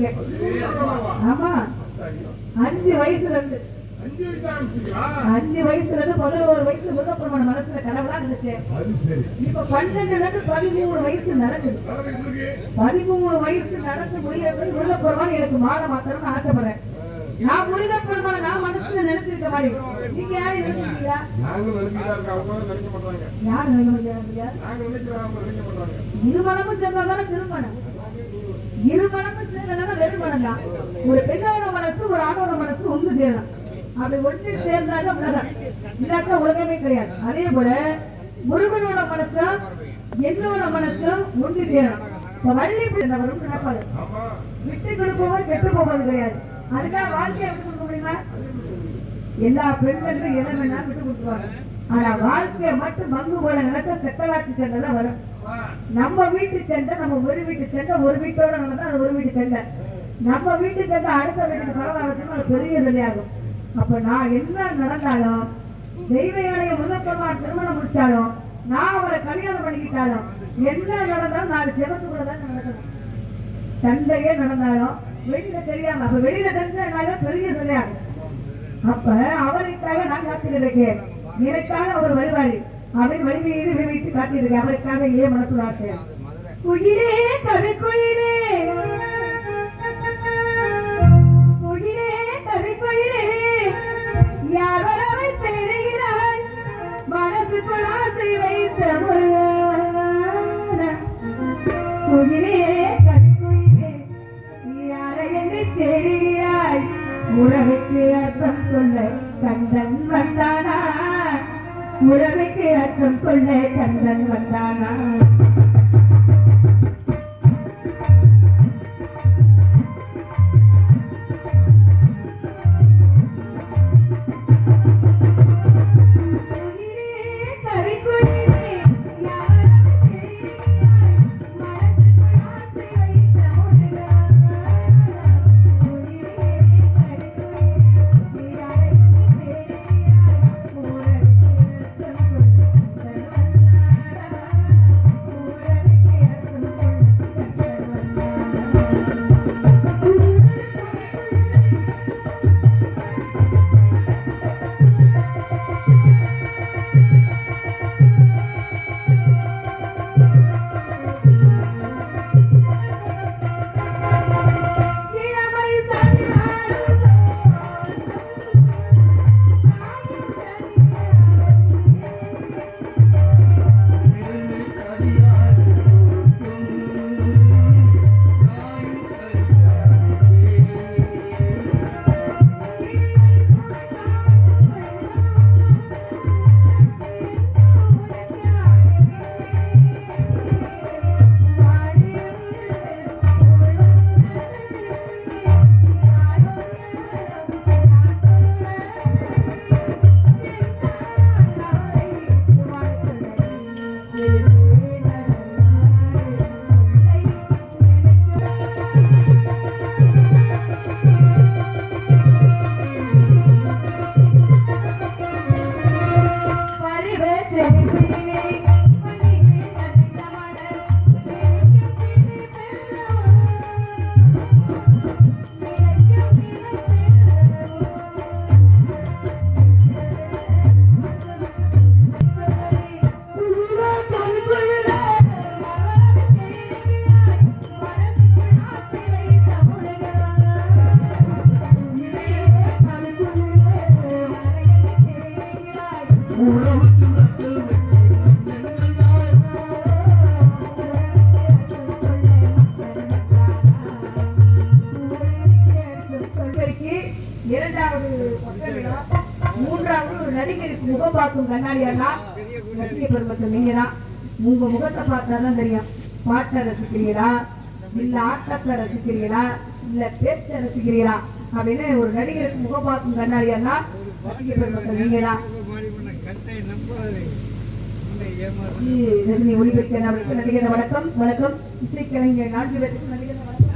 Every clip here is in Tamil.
இருக்கேன் ஆமா. அஞ்சு வயசுல இருந்து. அஞ்சு வயசுல இருந்து பதினோரு வயசுல முருகப்பெருமான மனசுல கனவுலாம் இருந்துச்சு. இப்ப பன்னெண்டுல இருந்து பதிமூணு வயசு நடக்குது. இருக்கு பதிமூணு வயசு நடந்து முடியறது முருகப்பெருமான் எனக்கு மாலை மாத்தணும்னு ஆசைப்படுறேன். நான் முருகப்பெருமான நான் மனசுல நினைச்சிருக்க மாதிரி. நீங்க யாரும் நினைச்சிருக்கீங்களா அவங்க நினைக்க மாட்டாங்க. யார் நினைக்கிறீங்க நாங்க இரு மனமும் நினைக்க மாட்டாங்க இருமணமும் தான். ஒரு பெண்ணோட மனசு ஒரு ஆணோட மனசு ஒன்று சேரலாம் அப்படி ஒன்று சேர்ந்தாலும் உலகம். இல்லாத உலகமே கிடையாது. அதே போல முருகனோட மனசும் என்னோட மனசும் ஒன்று சேரணும் இப்ப வள்ளி பிள்ளைவரும் நடப்பாரு. விட்டு கொடுப்பவர் கெட்டு போவது கிடையாது. அதுக்காக வாழ்க்கையை விட்டு கொடுக்க முடியுமா? எல்லா பெண்களுக்கும் என்ன வேணாலும் விட்டு கொடுத்துருவாங்க. ஆனா வாழ்க்கையை மட்டும் மங்கு போல நிலத்தை செக்கலாட்சி சென்றதான் தான் வரும். நம்ம வீட்டு சண்டை நம்ம ஒரு வீட்டு சண்டை ஒரு வீட்டோட நடந்தா அது ஒரு வீட்டு சண்டை நம்ம வீட்டு சண்டை அடுத்த வீட்டுக்கு பரவாயில்ல அது பெரிய வெளியாகும் அப்ப நான் என்ன நடந்தாலும் தெய்வ யானைய முதற்பெருமாள் திருமணம் முடிச்சாலும் நான் அவரை கல்யாணம் பண்ணிக்கிட்டாலும் என்ன நடந்தாலும் நாலு செவத்துக்குள்ள தான் நடக்கணும். சண்டையே நடந்தாலும் வெளியில தெரியாம அப்ப வெளியில தெரிஞ்சா பெரிய சொல்லியாகும் அப்ப அவருக்காக நான் காத்துட்டு இருக்கேன். எனக்காக அவர் வருவாரு. அவன் வழிமையிலே விளைவித்து காத்திருக்கேன் அவருக்காக ஏன் மனசு ஆசையா உயிரே கவி குயிலே. குயிலே கவி குயிலே. யார் வரவை தேடுகிறாய் மனசுக்குள் ஆசை வைத்த முருகன். குயிலே கவிக்குயிலே நீ யாரை என்று தெரியாய் உறவுக்கு அர்த்தம் சொல்ல கண்டன் வந்தானா? உறவுக்கு அர்த்தம் சொல்ல கந்தன் வந்தானா பெருக்கி கண்ணாடி எல்லாம் கண்ணாடியானா ரசிக பெருமக்கள் நீங்க தான் உங்க முகத்தை பார்த்தா தான் தெரியும். பாட்டை ரசிக்கிறீங்களா? இல்ல ஆட்டத்தை ரசிக்கிறீங்களா? இல்ல பேச்சை ரசிக்கிறீங்களா? அப்படின்னு ஒரு நடிகருக்கு முகம் பார்க்கும் கண்ணாடி எல்லாம் ரசிக பெருமக்கள் நீங்க தான் ரஜினி ஒளிபெற்ற அவருக்கு நடிகர் வணக்கம். வணக்கம். இசைக்கலைஞர் நான்கு பேருக்கு நடிகர் வணக்கம்.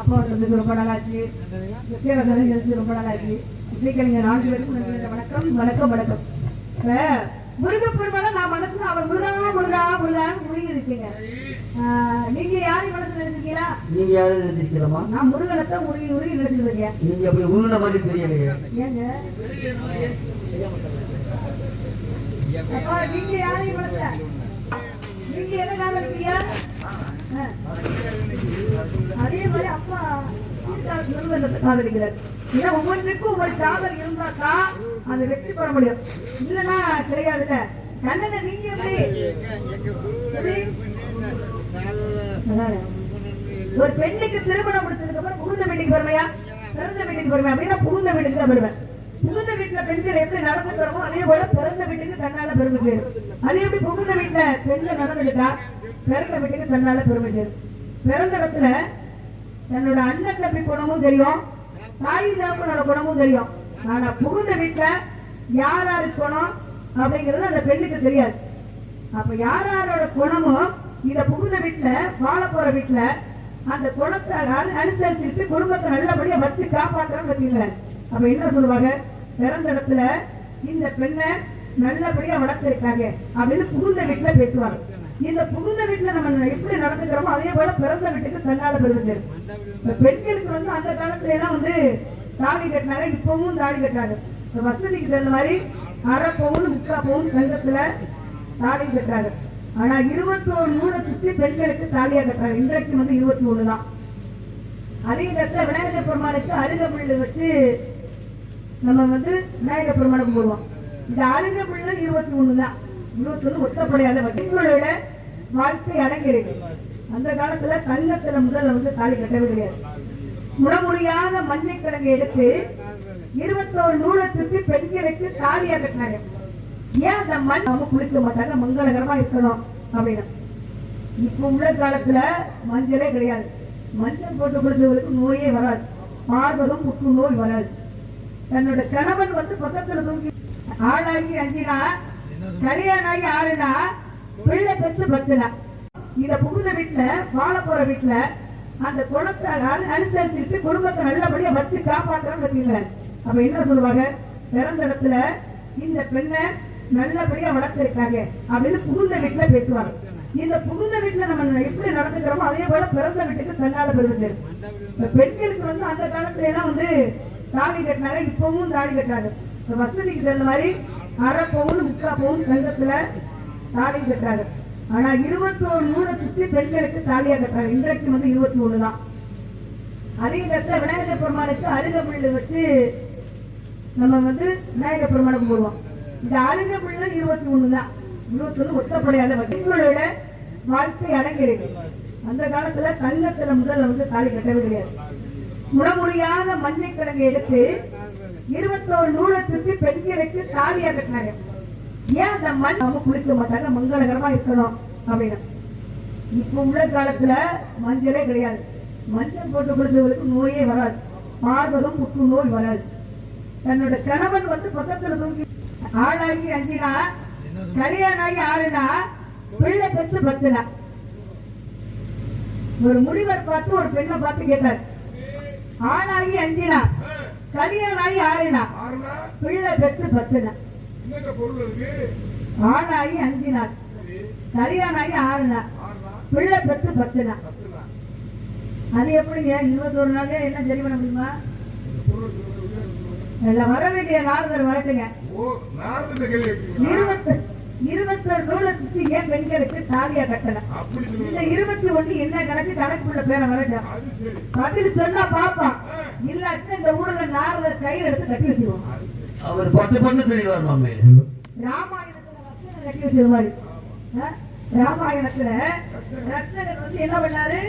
அப்பா வந்து ரொம்ப நல்லாச்சு ரொம்ப நல்லாச்சு இசைக்கலைஞர் நான்கு பேருக்கும் வணக்கம். வணக்கம் வணக்கம். இப்ப முருகப்பெருமாள் நான் மனசுல அவர் முருகா முருகா முருகான்னு முருகி இருக்கீங்க நீங்க யாரையும் மனசுல நினைச்சிருக்கீங்களா நீங்க யாரும் நினைச்சிருக்கலாமா நான் முருகனைத்தான் முருகி முருகி நினைச்சிருக்கேன் நீங்க அப்படி உருண்ட மாதிரி தெரியலையே. ஏங்க? நீங்க யாரையும் மனசுல நீங்க என்ன காதலிக்கிறீங்க ஆ. அதே மாதிரி அப்பா சீதாவுக்கு காதலிக்கிறார். ஏன்னா ஒவ்வொன்றுக்கும் ஒவ்வொரு காதல் இருந்தாக்கா அது வெற்றி பெற முடியும். இல்லைன்னா கிடையாதுல்ல கண்ணனை நீங்க எப்படி? ஒரு பெண்ணுக்கு திருமணம் முடிச்சதுக்கு அப்புறம் புகுந்த வீட்டுக்கு வருமையா? பிறந்த வீட்டுக்கு வருவேன் அப்படின்னா புகுந்த வீட்டுக்கு தான் வருவேன். புகுந்த வீட்டுல பெண்கள் எப்படி நடந்துக்கிறோமோ அதே போல பிறந்த வீட்டுக்கு தன்னால பெருமை சேரும் அதே எப்படி புகுந்த வீட்டுல பெண்கள் நடந்துக்கிட்டா பிறந்த வீட்டுக்கு தன்னால பெருமை சேரும் பிறந்த இடத்துல தன்னோட அண்ணன் தம்பி குணமும் தெரியும்? தாய் தகப்பனோட குணமும் தெரியும். ஆனா புகுந்த வீட்டுல யார் யாருக்கு குணம் அப்படிங்கிறது அந்த பெண்ணுக்கு தெரியாது. அப்ப யார் யாரோட குணமும் இத புகுந்த வீட்டுல வாழ போற வீட்டுல அந்த குணத்தை அனுசரிச்சுட்டு குடும்பத்தை நல்லபடியா வச்சு காப்பாத்துறோம்னு வச்சுக்கல அப்ப என்ன சொல்லுவாங்க? பிறந்த இடத்துல இந்த பெண்ணை நல்லபடியா வளர்த்திருக்காங்க அப்படின்னு புகுந்த வீட்டுல பேசுவாங்க. இந்த புகுந்த வீட்டுல நம்ம எப்படி நடந்துக்கிறோமோ அதே போல பிறந்த வீட்டுக்கு தன்னால பெருமை பெண்களுக்கு வந்து அந்த காலத்துல எல்லாம் வந்து தாலி கட்டினாங்க இப்பவும் தாலி கட்டாங்க வசதிக்கு தகுந்த மாதிரி அரை பவுன் முக்கா பவுன் தங்கத்துல தாலி கட்டுறாங்க ஆனா இருபத்தி ஒரு நூலை சுத்தி பெண்களுக்கு தாலியா கட்டுறாங்க. இன்றைக்கு வந்து இருபத்தி ஒண்ணு தான். அதே நேரத்தில் விநாயகர் பெருமானுக்கு அருகம்புல்லு வச்சு நம்ம வந்து விநாயகர் பெருமானுக்கு போடுவோம் இந்த அருகம்புல்லு இருபத்தி ஒண்ணு தான். இருபத்தி ஒண்ணு ஒத்தப்படையாத பெண்களோட வாழ்க்கை அடங்கியிருக்கு அந்த காலத்துல தங்கத்துல முதல்ல வந்து தாலி கட்டவே கிடையாது. முடமுடியாத மஞ்சள் கிழங்கு எடுத்து இருபத்தோரு நூலை சுற்றி பெண்களுக்கு தாலியா கட்டினாங்க. ஏன் அந்த மண் அவங்க குளிக்க மாட்டாங்க? மங்களகரமா இருக்கணும் அப்படின்னா. இப்ப உள்ள காலத்துல மஞ்சளே கிடையாது. மஞ்சள் போட்டு குளிச்சவங்களுக்கு நோயே வராது. மார்பகம் புற்று நோய் வராது. தன்னோட கணவன் வந்து பக்கத்துல தூங்கி ஆளாகி அஞ்சினா கல்யாணம் ஆகி ஆளுனா பிள்ளை பெற்று பத்துனா. இத புகுந்த வீட்டுல வாழ போற வீட்டுல அந்த குணத்தை அனுசரிச்சுட்டு குடும்பத்தை நல்லபடியா வச்சு காப்பாத்துறோம்னு வச்சுக்கோங்களேன். அப்ப என்ன சொல்லுவாங்க? பிறந்த இடத்துல இந்த பெண்ணை நல்லபடியா வளர்த்திருக்காங்க அப்படின்னு புகுந்த வீட்டுல பேசுவாங்க. இந்த புகுந்த வீட்டுல நம்ம எப்படி நடந்துக்கிறோமோ அதே போல பிறந்த வீட்டுக்கு தன்னால பெருமை பெண்களுக்கு வந்து அந்த காலத்துல எல்லாம் வந்து தாலி கட்டினாங்க இப்பவும் தாலி கட்டினாங்க வசதிக்கு தகுந்த மாதிரி அரை பவுன் முக்கா பவுன் தங்கத்துல தாலி கட்டுறாங்க. ஆனா இருபத்தோரு நூலை சுத்தி பெண்களுக்கு தாலியா கட்டுறாங்க. இன்றைக்கு வந்து இருபத்தி ஒண்ணு தான். அதே நேரத்தில் விநாயகர் பெருமானுக்கு அருகம்புல்லு வச்சு நம்ம வந்து விநாயகர் பெருமானுக்கு போடுவோம். இந்த அருகம்புல்லு இருபத்தி மூணு தான். இருபத்தி ஒண்ணு ஒத்தப்படையாத பெண்களோட வாழ்க்கை அடங்கியிருக்கு அந்த காலத்துல தங்கத்துல முதல்ல வந்து தாலி கட்டவே கிடையாது. முடமுடியாத மஞ்சள் கிழங்கு எடுத்து இருபத்தோரு நூலை சுத்தி பெண்களுக்கு தாலியா கட்டினாங்க ஏன் அந்த மண் நம்ம குளிக்க மாட்டாங்க? மங்களகரமா இருக்கணும் அப்படின்னு. இப்ப உள்ள காலத்துல மஞ்சளே கிடையாது. மஞ்சள் போட்டு குளிச்சவங்களுக்கு நோயே வராது. மார்பகம் புற்று நோய் வராது. தன்னோட கணவன் வந்து பக்கத்துல தூங்கி ஆளாகி அஞ்சினா கல்யாணம் ஆகி ஆளுனா பிள்ளை பெற்று பத்துனா. ஒரு முனிவர் பார்த்து ஒரு பெண்ணை பார்த்து கேட்டார். ஆளாகி அஞ்சினா கல்யாணம் ஆகி ஆறுனா பிள்ளை பெற்று பொருள் இருக்கு ஆளாகி அஞ்சு நாள் ஆகி ஆறு நாள் ஆறுனா? பிள்ளை பெற்று பத்து நாள் அது எப்படிங்க இருபத்தொரு நாளே என்ன சரி பண்ண முடியுமா? வர வேண்டிய நாரதர் வரட்டுங்க? இருபத்தி இருபத்தொரு நூலை சுத்தி ஏன் பெண்களுக்கு தாலியா கட்டல அப்படி இந்த இருபத்தி ஒண்ணு என்ன கணக்கு கணக்குள்ள பேரை வரட்டும்? பதில் சொன்னா பாப்பான் இல்லாட்டி இந்த ஊர்ல நாரதர் கையில எடுத்து கட்டி வச்சிருவோம் அவர் பட்டு பட்டு சொல்லிடுவார் மாமே. ராமாயணத்துல கட்டி ஆ? ராமாயணத்துல ரத்தனர் வந்து என்ன பண்ணாரு?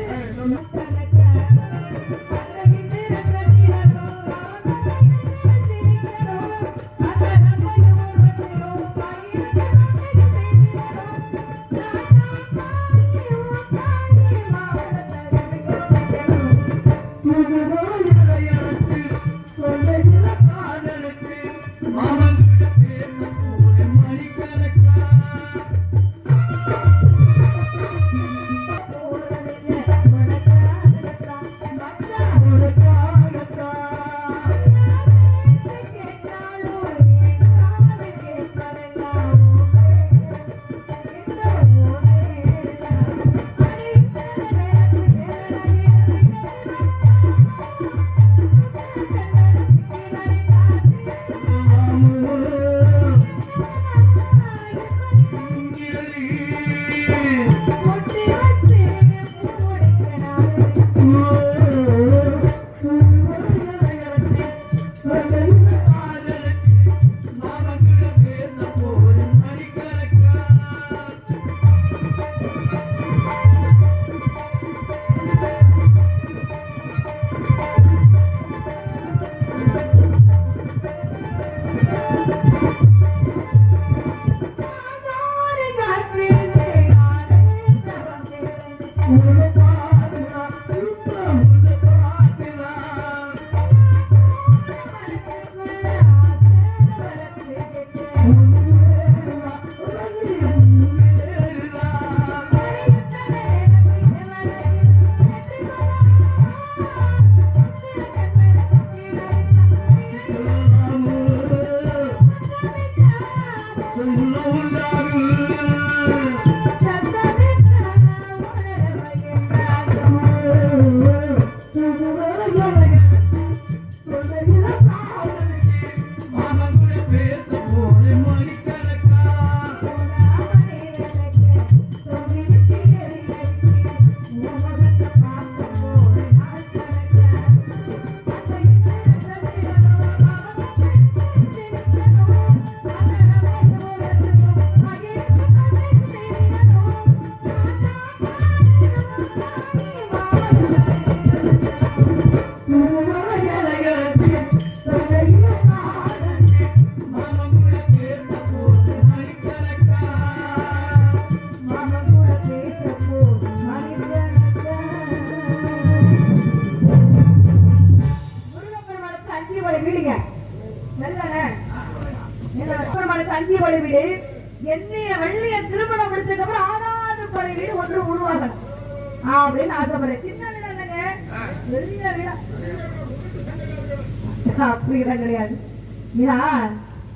அப்படிலாம் கிடையாது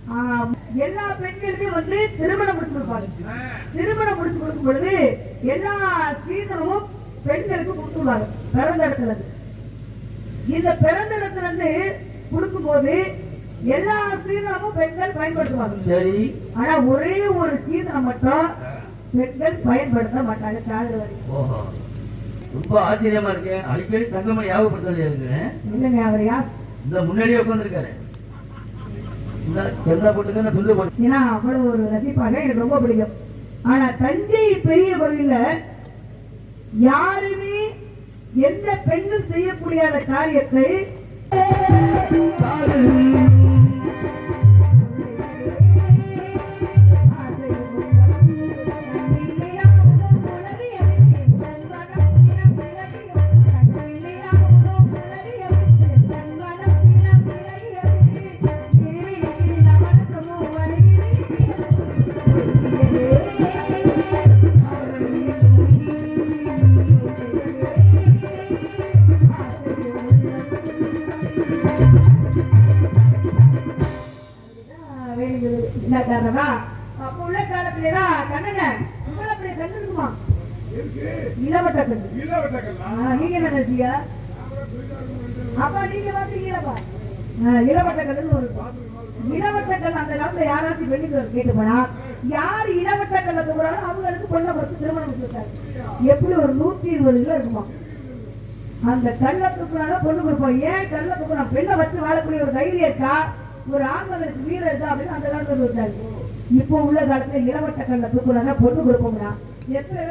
ஆ, எல்லா பெண்களுக்கும் வந்து திருமணம் முடிச்சு கொடுப்பாங்க. திருமணம் முடிச்சு கொடுக்கும் பொழுது எல்லா சீதனமும் பெண்களுக்கு கொடுத்துருவாங்க பிறந்த இடத்துல இருந்து. இந்த பிறந்த இடத்துல இருந்து கொடுக்கும் போது எல்லா சீதனமும் பெண்கள் பயன்படுத்துவாங்க. சரி. ஆனா ஒரே ஒரு சீதனம் மட்டும் பெண்கள் பயன்படுத்த மாட்டாங்க ஓஹோ. ரொம்ப ஆச்சரியமா இருக்கேன் அடிக்கடி தங்கம்மா ஞாபகப்படுத்த இல்லைங்க அவர் யார்? இந்த முன்னாடியே உட்காந்துருக்காரு கெந்தா போட்டுக்க துண்டு போட்டு. ஏன்னா அவ்வளவு ஒரு ரசிப்பாங்க. எனக்கு ரொம்ப பிடிக்கும். ஆனா தஞ்சை பெரிய கோவில்ல யாருமே எந்த பெண்ணும் செய்யக்கூடியாத காரியத்தை அப்ப உள்ள காலத்துலதான் கண்ணன உங்களை அப்படி கண்ணு இருக்குமா இருக்கு. இளவட்ட கண்ணு இளவட்டங்கள்லாம் ஆ, நீங்க என்ன நினைச்சீங்க அப்பா நீங்க பாத்தீங்களப்பா இளவட்ட கல்லுன்னு ஒரு. இளவட்ட கல் அந்த காலத்துல யாராச்சும் வெளியில கேட்டு போனா யார் இளவட்ட கல்ல தூக்குறாங்களோ அவங்களுக்கு பொண்ணை பொறுத்து திருமணம் வச்சிருக்காரு எப்படி ஒரு நூத்தி இருபது கிலோ இருக்குமா? அந்த கல்லை தூக்குனால பொண்ணு கொடுப்போம். ஏன் கல்லை தூக்குறோம் பெண்ணை வச்சு வாழக்கூடிய ஒரு தைரியம் இருக்கா? ஒரு ஆண்மகனுக்கு வீரம் இருக்கா அப்படின்னு அந்த காலத்துல சொல்லிட்டாரு இப்போ உள்ள காலத்துல இளவட்ட கண்ண தூக்குனாங்க பொண்ணு கொடுப்போம்னா எத்தனை